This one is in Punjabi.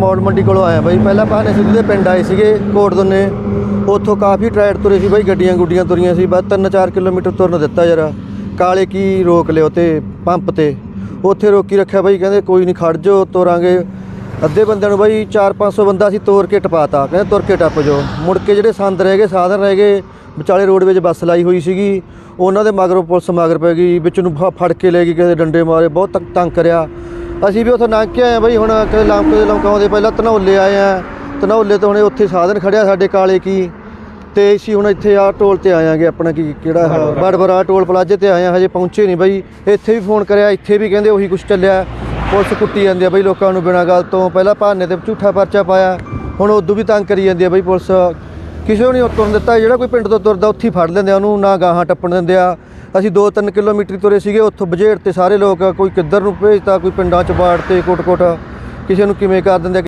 ਮੌੜ ਮੰਡੀ ਕੋਲੋਂ ਆਇਆ ਬਾਈ। ਪਹਿਲਾਂ ਭਾਨੇ ਸਿੱਧੂ ਦੇ ਪਿੰਡ ਆਏ ਸੀਗੇ ਕੋਟ ਦੋਨੇ। ਉੱਥੋਂ ਕਾਫੀ ਟਰੈਡ ਤੁਰੇ ਸੀ ਬਾਈ, ਗੱਡੀਆਂ ਗੁੱਡੀਆਂ ਤੁਰੀਆਂ ਸੀ। ਬਸ 3-4 ਕਿਲੋਮੀਟਰ ਤੁਰਨ ਦਿੱਤਾ ਯਾਰ ਕਾਲੇ ਕੀ ਰੋਕ ਲਿਓ ਤੇ ਪੰਪ ਤੇ। ਉੱਥੇ ਰੋਕੀ ਰੱਖਿਆ ਬਾਈ, ਕਹਿੰਦੇ ਕੋਈ ਨਹੀਂ ਖੜ ਜਾਓ, ਤੋਰਾਂਗੇ। ਅੱਧੇ ਬੰਦਿਆਂ ਨੂੰ ਬਾਈ 4-500 ਬੰਦਾ ਸੀ, ਤੋਰ ਕੇ ਟਪਾਤਾ। ਕਹਿੰਦੇ ਤੁਰ ਕੇ ਟੱਪ ਜਾਓ। ਮੁੜ ਕੇ ਜਿਹੜੇ ਸੰਦ ਰਹਿ ਗਏ, ਸਾਧਨ ਰਹਿ ਗਏ, ਵਿਚਾਲੇ ਰੋਡ ਵਿੱਚ ਬੱਸ ਲਾਈ ਹੋਈ ਸੀਗੀ। ਉਹਨਾਂ ਦੇ ਮਗਰੋਂ ਪੁਲਿਸ ਮਗਰ ਪੈ ਗਈ, ਵਿੱਚ ਨੂੰ ਫੜ ਕੇ ਲੈ ਗਈ ਕਿਸੇ ਡੰਡੇ ਮਾਰੇ, ਬਹੁਤ ਤੰਗ- ਤੰਗ ਕਰਿਆ। ਅਸੀਂ ਵੀ ਉੱਥੋਂ ਲੰਘ ਕੇ ਆਏ ਆ ਬਈ ਹੁਣ ਕਿਤੇ ਲੰਮਕੇ ਦੇ ਲਮਕਾਉਂਦੇ ਪਹਿਲਾਂ ਧਨੌਲੇ ਆਏ ਆ ਧਨੌਲੇ ਤੋਂ ਹੁਣੇ ਉੱਥੇ ਸਾਧਨ ਖੜਿਆ ਸਾਡੇ ਕਾਲੇ ਕੀ। ਤੇ ਅਸੀਂ ਹੁਣ ਇੱਥੇ ਆ ਟੋਲ ਤੇ ਆਇਆਂਗੇ ਆਪਣਾ ਕੀ ਕਿਹੜਾ ਬੜਬੜਾ ਟੋਲ ਪਲਾਜ਼ੇ ਤੇ ਆਏ ਆ ਹਜੇ ਪਹੁੰਚੇ ਨਹੀਂ ਬਈ। ਇੱਥੇ ਵੀ ਫੋਨ ਕਰਿਆ ਇੱਥੇ ਵੀ ਕਹਿੰਦੇ ਉਹੀ ਕੁਝ ਚੱਲਿਆ। ਪੁਲਿਸ ਕੁੱਟੀ ਜਾਂਦੀ ਆ ਬਈ ਲੋਕਾਂ ਨੂੰ ਬਿਨਾਂ ਗੱਲ ਤੋਂ। ਪਹਿਲਾਂ ਭਾਨੇ ਤੇ ਝੂਠਾ ਪਰਚਾ ਪਾਇਆ। ਹੁਣ ਉਦੋਂ ਵੀ ਤੰਗ ਕਰੀ ਜਾਂਦੀ ਆ ਬਈ ਪੁਲਿਸ। ਕਿਸੇ ਨੂੰ ਨਹੀਂ ਤੁਰਨ ਦਿੱਤਾ, ਜਿਹੜਾ ਕੋਈ ਪਿੰਡ ਤੋਂ ਤੁਰਦਾ ਉੱਥੇ ਹੀ ਫੜ ਲੈਂਦੇ ਆ, ਉਹਨੂੰ ਨਾ ਗਾਹਾਂ ਟੱਪਣ ਦਿੰਦੇ ਆ। ਅਸੀਂ 2-3 ਕਿਲੋਮੀਟਰ ਤੁਰੇ ਸੀਗੇ, ਉੱਥੋਂ ਬਜੇੜ ਤੇ ਸਾਰੇ ਲੋਕ, ਕੋਈ ਕਿੱਧਰ ਨੂੰ ਭੇਜਤਾ, ਕੋਈ ਪਿੰਡਾਂ ਚ ਬਾੜ ਤੇ ਕੋਟ-ਕੋਟ। ਕਿਸੇ ਨੂੰ ਕਿਵੇਂ ਕਰ ਦਿੰਦੇ ਆ